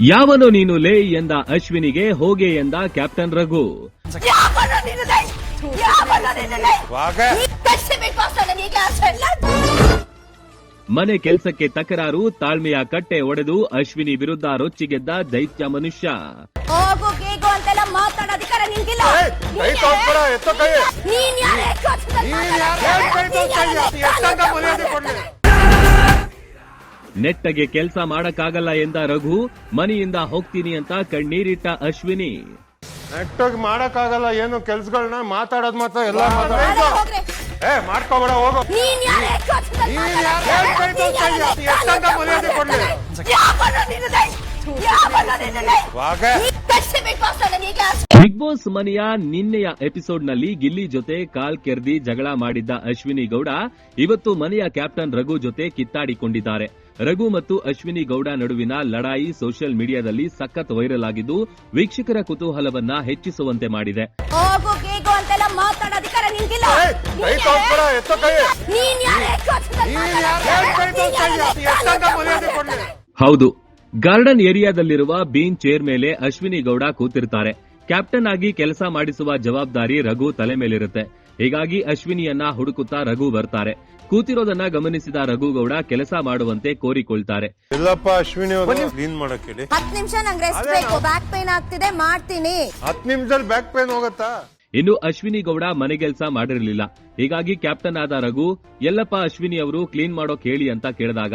ಯಾವನು ನೀನು ಲೇ ಎಂದ ಅಶ್ವಿನಿಗೆ ಹೋಗೆ ಎಂದ ಕ್ಯಾಪ್ಟನ್ ರಘು. ಮನೆ ಕೆಲಸಕ್ಕೆ ತಕರಾರು ತಾಳ್ಮೆಯ ಕಟ್ಟೆ ಒಡೆದು ಅಶ್ವಿನಿ ವಿರುದ್ಧ ರೊಚ್ಚಿಗೆದ್ದ ದೈತ್ಯ ಮನುಷ್ಯ. ಹೋಗು ನೆಟ್ಟಗೆ ಕೆಲಸ ಮಾಡಕ್ಕಾಗಲ್ಲ ಎಂದ ರಘು ಮನೆಯಿಂದ ಹೋಗ್ತೀನಿ ಅಂತ ಕಣ್ಣೀರಿಟ್ಟ ಅಶ್ವಿನಿ ನೆಟ್ಟಗೆ ಮಾಡಕ್ಕಾಗಲ್ಲ ಏನು ಕೆಲ್ಸಗಳನ್ನ ಮಾತಾಡೋದ್ ಮಾತ್ರ ಎಲ್ಲ ಮಾತಾಡೋದು. ಏ ಮಾಡ್ಕೋಬೇಡ ಹೋಗು ನೀನ್ ಯಾರು ನೀನ್? ಯಾರು ಎಷ್ಟಂತ ಮರ್ಯಾದೆ ಕೊಡ್ಲಿ? ಯಾವನು? ಯಾವನು? ವಾಗ ಬಿಗ್ ಬಾಸ್ ನನಗೆ ಈಗ ಬಿಗ್ ಬಾಸ್ ಮನೆಯ ನಿನ್ನೆಯ ಎಪಿಸೋಡ್ನಲ್ಲಿ ಗಿಲ್ಲಿ ಜೊತೆ ಕಾಲ್ ಕೆರ್ದಿ ಜಗಳ ಮಾಡಿದ್ದ ಅಶ್ವಿನಿ ಗೌಡ ಇವತ್ತು ಮನೆಯ ಕ್ಯಾಪ್ಟನ್ ರಘು ಜೊತೆ ಕಿತ್ತಾಡಿಕೊಂಡಿದ್ದಾರೆ ರಘು ಮತ್ತು ಅಶ್ವಿನಿ ಗೌಡ ನಡುವಿನ ಲಡಾಯಿ ಸೋಷಿಯಲ್ ಮೀಡಿಯಾದಲ್ಲಿ ಸಖತ್ ವೈರಲ್ ಆಗಿದ್ದು ವೀಕ್ಷಕರ ಕುತೂಹಲವನ್ನ ಹೆಚ್ಚಿಸುವಂತೆ ಮಾಡಿದೆ? ಹೌದು. ಗಾರ್ಡನ್ ಏರಿಯಾದಲ್ಲಿರುವ ಬೀನ್ ಚೇರ್ ಮೇಲೆ ಅಶ್ವಿನಿ ಗೌಡ ಕೂತಿರ್ತಾರೆ. ಕ್ಯಾಪ್ಟನ್ ಆಗಿ ಕೆಲಸ ಮಾಡಿಸುವ ಜವಾಬ್ದಾರಿ ರಘು ತಲೆ ಮೇಲಿರುತ್ತೆ. ಹೀಗಾಗಿ ಅಶ್ವಿನಿಯನ್ನ ಹುಡುಕುತ್ತಾ ರಘು ಬರ್ತಾರೆ. ಕೂತಿರೋದನ್ನ ಗಮನಿಸಿದ ರಘುಗೌಡ ಕೆಲಸ ಮಾಡುವಂತೆ ಕೋರಿಕೊಳ್ತಾರೆ. ಇಲ್ಲಪ್ಪ ಅಶ್ವಿನಿ ಅವರು ಕ್ಲೀನ್ ಮಾಡಕ್ ಹೇಳಿ. ಹತ್ತು ನಿಮಿಷ ನಂಗೆ ರೆಸ್ಟ್ ಬೇಕು. ಬ್ಯಾಕ್ ಪೇನ್ ಆಗ್ತಿದೆ ಮಾಡ್ತೀನಿ. ಹತ್ ನಿಮಿಷದಲ್ಲಿ ಬ್ಯಾಕ್ ಪೇನ್ ಹೋಗತ್ತಾ? ಇನ್ನು ಅಶ್ವಿನಿ ಗೌಡ ಮನೆಗೆಲ್ಸ ಮಾಡಿರಲಿಲ್ಲ. ಹೀಗಾಗಿ ಕ್ಯಾಪ್ಟನ್ ಆದ ರಘು ಎಲ್ಲಪ್ಪ ಅಶ್ವಿನಿ ಅವರು ಕ್ಲೀನ್ ಮಾಡೋಕ್ ಹೇಳಿ ಅಂತ ಕೇಳಿದಾಗ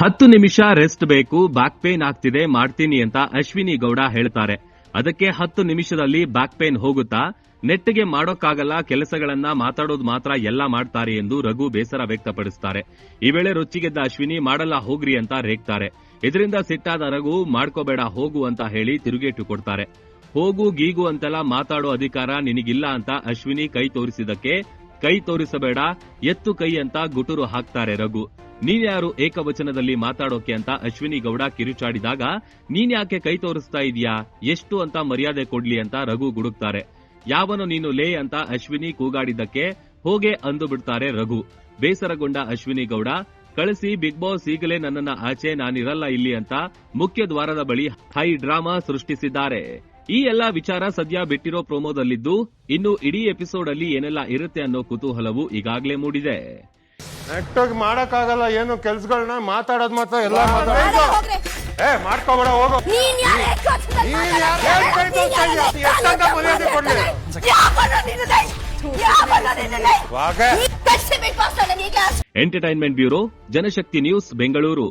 ಹತ್ತು ನಿಮಿಷ ರೆಸ್ಟ್ ಬೇಕು ಬ್ಯಾಕ್ ಪೇನ್ ಆಗ್ತಿದೆ ಮಾಡ್ತೀನಿ ಅಂತ ಅಶ್ವಿನಿ ಗೌಡ ಹೇಳ್ತಾರೆ. ಅದಕ್ಕೆ ಹತ್ತು ನಿಮಿಷದಲ್ಲಿ ಬ್ಯಾಕ್ ಪೇನ್ ಹೋಗುತ್ತಾ, ನೆಟ್ಟಿಗೆ ಮಾಡೋಕ್ಕಾಗಲ್ಲ, ಕೆಲಸಗಳನ್ನ ಮಾತಾಡೋದು ಮಾತ್ರ ಎಲ್ಲ ಮಾಡ್ತಾರೆ ಎಂದು ರಘು ಬೇಸರ ವ್ಯಕ್ತಪಡಿಸುತ್ತಾರೆ ಈ ವೇಳೆ ರೊಚ್ಚಿಗೆದ್ದ ಅಶ್ವಿನಿ, ಮಾಡಲ್ಲ, ಹೋಗ್ರಿ ಅಂತ ರೇಗ್ತಾರೆ. ಇದರಿಂದ ಸಿಟ್ಟಾದ ರಘು, ಮಾಡ್ಕೋಬೇಡ, ಹೋಗು ಅಂತ ಹೇಳಿ ತಿರುಗೇಟು ಕೊಡ್ತಾರೆ. ಹೋಗು, ಗೀಗು ಅಂತೆಲ್ಲ ಮಾತಾಡೋ ಅಧಿಕಾರ ನಿನಗಿಲ್ಲ ಅಂತ ಅಶ್ವಿನಿ ಕೈ ತೋರಿಸಿದಕ್ಕೆ ಕೈ ತೋರಿಸಬೇಡ, ಎತ್ತು ಕೈ ಅಂತ ಗುಟುರು ಹಾಕ್ತಾರೆ ರಘು. ನೀನ್ಯಾರು ಏಕವಚನದಲ್ಲಿ ಮಾತಾಡೋಕೆ ಅಂತ ಅಶ್ವಿನಿ ಗೌಡ ಕಿರುಚಾಡಿದಾಗ ನೀನ್ಯಾಕೆ ಕೈ ತೋರಿಸ್ತಾ ಇದೀಯಾ ಎಷ್ಟು ಅಂತ ಮರ್ಯಾದೆ ಕೊಡ್ಲಿ ಅಂತ ರಘು ಗುಡುಕ್ತಾರೆ. ಯಾವನು ನೀನು ಲೇ ಅಂತ ಅಶ್ವಿನಿ ಕೂಗಾಡಿದ್ದಕ್ಕೆ ಹೋಗೆ ಅಂದು ಬಿಡ್ತಾರೆ ರಘು. ಬೇಸರಗೊಂಡ ಅಶ್ವಿನಿ ಗೌಡ, ಕಳಿಸಿ ಬಿಗ್ ಬಾಸ್ ಈಗಲೇ ನನ್ನನ್ನ ಆಚೆ ನಾನಿರಲ್ಲ ಇಲ್ಲಿ ಅಂತ ಮುಖ್ಯ ದ್ವಾರದ ಬಳಿ ಹೈ ಡ್ರಾಮಾ ಸೃಷ್ಟಿಸಿದ್ದಾರೆ. ಈ ಎಲ್ಲಾ ವಿಚಾರ ಸದ್ಯ ಬಿಟ್ಟಿರೋ ಪ್ರೋಮೋದಲ್ಲಿದ್ದು, ಇನ್ನು ಇಡೀ ಎಪಿಸೋಡ್ ಅಲ್ಲಿ ಏನೆಲ್ಲ ಇರುತ್ತೆ ಅನ್ನೋ ಕುತೂಹಲವು ಈಗಾಗಲೇ ಮೂಡಿದೆ. ನೆಟ್ಟಾಗಿ ಮಾಡಕ್ಕಾಗಲ್ಲ ಏನು ಕೆಲ್ಸಗಳನ್ನ ಮಾತಾಡೋದ್ ಮಾತ್ರ ಎಲ್ಲ ಮಾತಾಡೋದು. ಏ ಮಾಡ್ಕೋಬೇಡ ಹೋಗು. Entertainment bureau Janashakti news Bengaluru